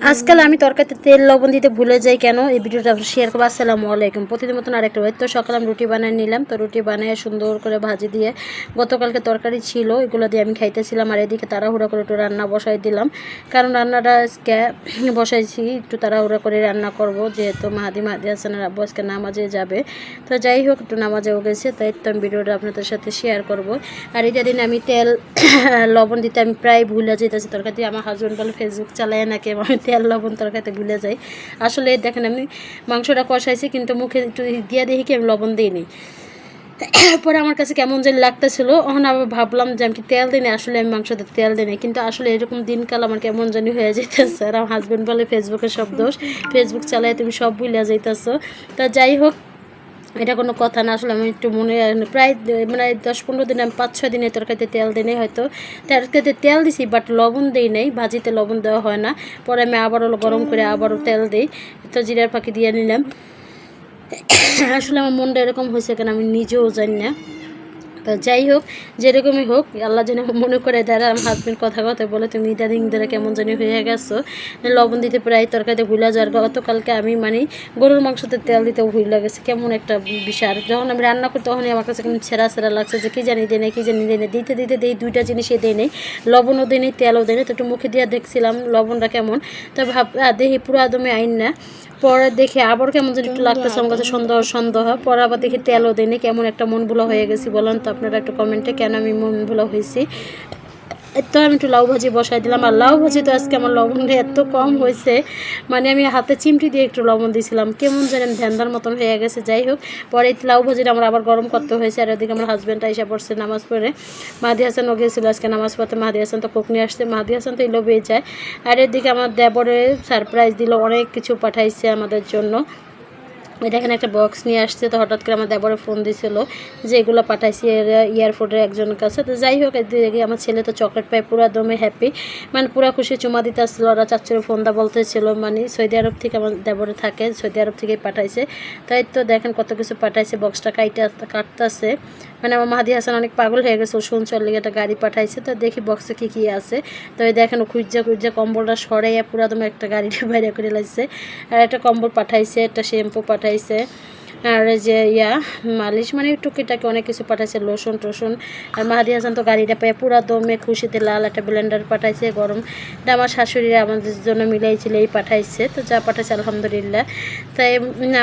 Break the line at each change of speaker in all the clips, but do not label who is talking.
আজকাল আমি তরকারিতে তেল, লবণ দিতে ভুলে যাই কেন? এই ভিডিওটা শেয়ার করব। আসসালামু আলাইকুম। প্রতিদিন মতন আরেকটা ওই তো সকালে আমি রুটি বানিয়ে নিলাম। তো রুটি বানিয়ে সুন্দর করে ভাজি দিয়ে গতকালকে তরকারি ছিল, এগুলো দিয়ে আমি খাইতেছিলাম। আর এদিকে তাড়াহুড়া করে একটু রান্না বসাই দিলাম। কারণ রান্নাটা আজকে বসাইছি, একটু তাড়াহুড়া করে রান্না করব। যেহেতু মাহাদি মাহাদি হাসানের আব্বু আজকে নামাজে যাবে। তো যাই হোক, একটু নামাজেও গেছে। তাই তো আমি ভিডিওটা আপনাদের সাথে শেয়ার করব। আর এটা দিন আমি তেল, লবণ দিতে আমি প্রায় ভুলে যেতেছি তরকারি আমার হাজব্যান্ড বলে ফেসবুক চালায় নাকি? আমি তেল, লবণ তরকারিতে ভুলে যাই। আসলে দেখেন আমি মাংসটা কষাইছি, কিন্তু মুখে একটু দিয়ে দেখি কি আমি লবণ দিইনি। পরে আমার কাছে কেমন যেন লাগতেছিল তখন আবার ভাবলাম যে আমি তেল দিই আসলে আমি মাংসতে তেল দিই কিন্তু আসলে এরকম দিনকাল আমার কেমন জানি হয়ে যেতেছে আর আমার হাজব্যান্ড বলে ফেসবুকে সব দোষ ফেসবুক চালায় তুমি সব ভুলে যাইতেছো। তা যাই হোক এটা কোনো কথা না, আসলে আমি একটু মনে, প্রায় মানে দশ পনেরো দিন, আমি পাঁচ ছয় দিনে তরকারিতে তেল দিই হয়তো। তরকারিতে তেল দিছি বাট লবণ দিই নাই, ভাজিতে লবণ দেওয়া হয় না। পরে আমি আবারও গরম করে আবারও তেল দিই, তো জিরার পাখি দিয়ে নিলাম। আসলে আমার মনটা এরকম হয়েছে কেন আমি নিজেও জানি না। তো যাই হোক, যেরকমই হোক, আল্লাহ যেন মনে করে দেয় আমার হাজবেন্ড কথা কথা বলে, তুমি ইদানিং ধরে কেমন জানি হয়ে গেছো। লবণ দিতে প্রায় তরকারিতে ভুলা যাওয়ার গতকালকে আমি মানে গরুর মাংসতে তেল দিতে ভুল লাগেছে কেমন একটা বিষয় যখন আমি রান্না করি, তখনই আমার কাছে কেমন ছেঁড়া ছেঁড়া লাগছে যে, কী জানি দেয় কী জানি দেয় দিতে দিতে দেই দুইটা জিনিসই দেয় নেই। লবণও দেয় নেই, তেলও দেয় নেই। তো একটু মুখে দিয়ে দেখছিলাম লবণটা কেমন। তো ভাব দেখি পুরো একদমই আইন না। পরে দেখে আবার কেমন যেন একটু লাগতেছে, আমার কাছে সন্দেহ সন্দেহ। পরে আবার দেখি তেলও দেয়নি কেমন একটা মন ভুলো হয়ে গেছি বলেন তো। আপনারা একটু কমেন্টে কেন আমি মন ভুলো হয়েছি। এই তো আমি একটু লাউ ভাজি বসাই দিলাম, আর লাউ ভাজি তো আজকে আমার লবণটা এত কম হয়েছে। মানে আমি হাতে চিমটি দিয়ে একটু লবণ দিয়েছিলাম, কেমন জানেন ভ্যান্দার মতন হয়ে গেছে। যাই হোক, পরে এই লাউ ভাজিটা আমার আবার গরম করতে হয়েছে, আর ওদিকে আমার হাজব্যান্ডটা এসে পড়ছে নামাজ পড়ে। মাহাদি হাসান ও গিয়েছিল আজকে নামাজ পড়তে, মাহাদি হাসান তো কোক নিয়ে আসছে, মাহাদি হাসান তো এলো বেয়ে যায়। আর এদিকে আমার দেবরে সারপ্রাইজ দিল, অনেক কিছু পাঠাইছে আমাদের জন্য। এখানে একটা বক্স নিয়ে আসছে, তো হঠাৎ করে আমার দেবরে ফোন দিয়েছিল যে এগুলো পাঠাইছি এয়ারপোর্টের একজনের কাছে। তো যাই হোক এদিকে আমার ছেলে তো চকলেট পায়, পুরো দমে হ্যাপি মানে পুরো খুশি, চুমা দিতে আসছিল ওরা চাচ্ছিল ফোন দা বলতে ছিল মানে সৌদি আরব থেকে আমার দেবরে থাকে, সৌদি আরব থেকেই পাঠাইছে। তাই তো দেখেন কত কিছু পাঠাইছে বক্সটা কাইটা, কাটতেছে। মানে আমার মাহাদি হাসান অনেক পাগল হয়ে গেছে শুনছর লেগে একটা গাড়ি পাঠাইছে, তো দেখি বক্সে কী কী আছে। তো এই দেখেন খুঁজা খুঁজা কম্বলটা সরাইয়া পুরাদমে একটা গাড়িটা বাইরে করে লাগছে আর একটা কম্বল পাঠাইছে, একটা শ্যাম্পু পাঠাইছে। আর যে, ইয়া, মালিশ মানে টুকিটাকি অনেক কিছু পাঠাইছে, লোশন টোশন। আর মাহাদি হাসান তো গাড়িটা পেয়ে পুরা দমে খুশিতে লাল একটা ব্লেন্ডার পাঠাইছে, গরম। এটা আমার শাশুড়ি আমাদের জন্য মিলাইছিল, এই পাঠাইছে। তো যা পাঠাইছে, আলহামদুলিল্লাহ। তাই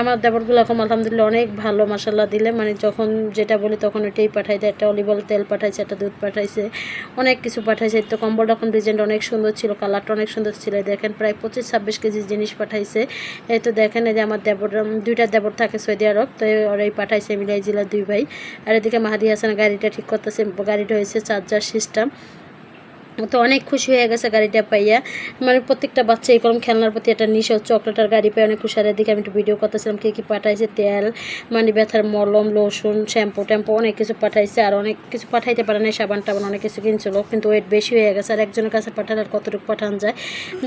আমার দেবরগুলো এখন আলহামদুলিল্লাহ অনেক ভালো মশাল্লা দিলে। মানে যখন যেটা বলি তখন ওইটাই পাঠাই দেয় একটা অলিভ তেল পাঠাইছে, একটা দুধ পাঠাইছে। অনেক কিছু পাঠাইছে। তো কম্বলটা এখন ডিজাইনটা অনেক সুন্দর ছিল কালারটা অনেক সুন্দর ছিল। দেখেন, প্রায় পঁচিশ ছাব্বিশ কেজি জিনিস পাঠাইছে। এই তো দেখেন, এই যে আমার দেবর দুইটা দেবর থাকে সৌদি আরব তো ওরাই পাঠাইছে মিলাই জেলার দুই ভাই। আর এদিকে মাহাদি হাসান গাড়িটা ঠিক করতেছে, গাড়িটা হয়েছে চার্জার সিস্টেম তো অনেক খুশি হয়ে গেছে গাড়িটা পাইয়া। মানে প্রত্যেকটা বাচ্চা এই এরকম খেলনার প্রতি একটা নিশা চকলেটার গাড়ি পাই অনেক খুশি। আর এদিকে আমি একটু ভিডিও করতেছিলাম, কী কী পাঠাইছে, তেল মানে ব্যথার মলম লোশন শ্যাম্পু ট্যাম্পু অনেক কিছু পাঠাইছে। আর অনেক কিছু পাঠাইতে পারে না সাবান টাবান অনেক কিছু কিনছিল, কিন্তু ওয়েট বেশি হয়ে গেছে। আর একজনের কাছে পাঠালে আর কতটুকু পাঠান যায়?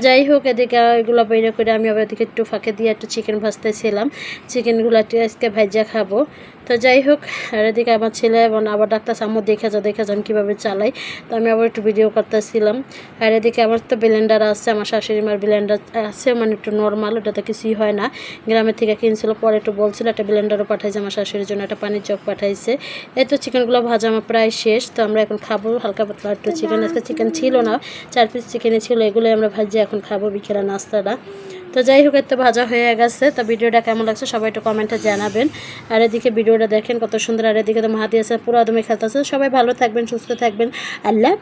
যাই হোক, এদিকে এগুলো বাইরে করে আমি আবার এদিকে একটু ফাঁকে দিয়ে একটু চিকেন ভাজতেছিলাম। চিকেনগুলো আজকে ভাজা খাব। তো যাই হোক, আর এদিকে আমার ছেলে আবার ডাক্তার সামু দেখে যা দেখে যা আমি কীভাবে চালাই। তো আমি আবার একটু ভিডিও করতেছিলাম আর এদিকে আমার তো ব্লেন্ডার আছে, আমার শাশুড়ি মার ব্লেন্ডার আছে মানে একটু নর্মাল ওটাতে কিছুই হয় না। গ্রামের থেকে কিনছিল, পরে একটু বলছিল, একটা ব্লেন্ডারও পাঠাইছে, আমার শাশুড়ির জন্য একটা পানির চক পাঠাইছে। এই তো চিকেনগুলো ভাজা আমার প্রায় শেষ, তো আমরা এখন খাব হালকা পাতলা একটু চিকেন আজকে চিকেন ছিল না, চার পিস চিকেনে ছিল, এগুলোই আমরা ভাজি, এখন খাব বিকেলা নাস্তাটা। তো যাই হোক এত ভাজা হয়ে গেছে। তো ভিডিওটা কেমন লাগছে সবাই একটু কমেন্টে জানাবেন। আর এদিকে ভিডিওটা দেখেন কত সুন্দর, আর এদিকে তো মাহাতি আছে পুরো আদমে খেলতেছে। সবাই ভালো থাকবেন, সুস্থ থাকবেন। আল্লাহ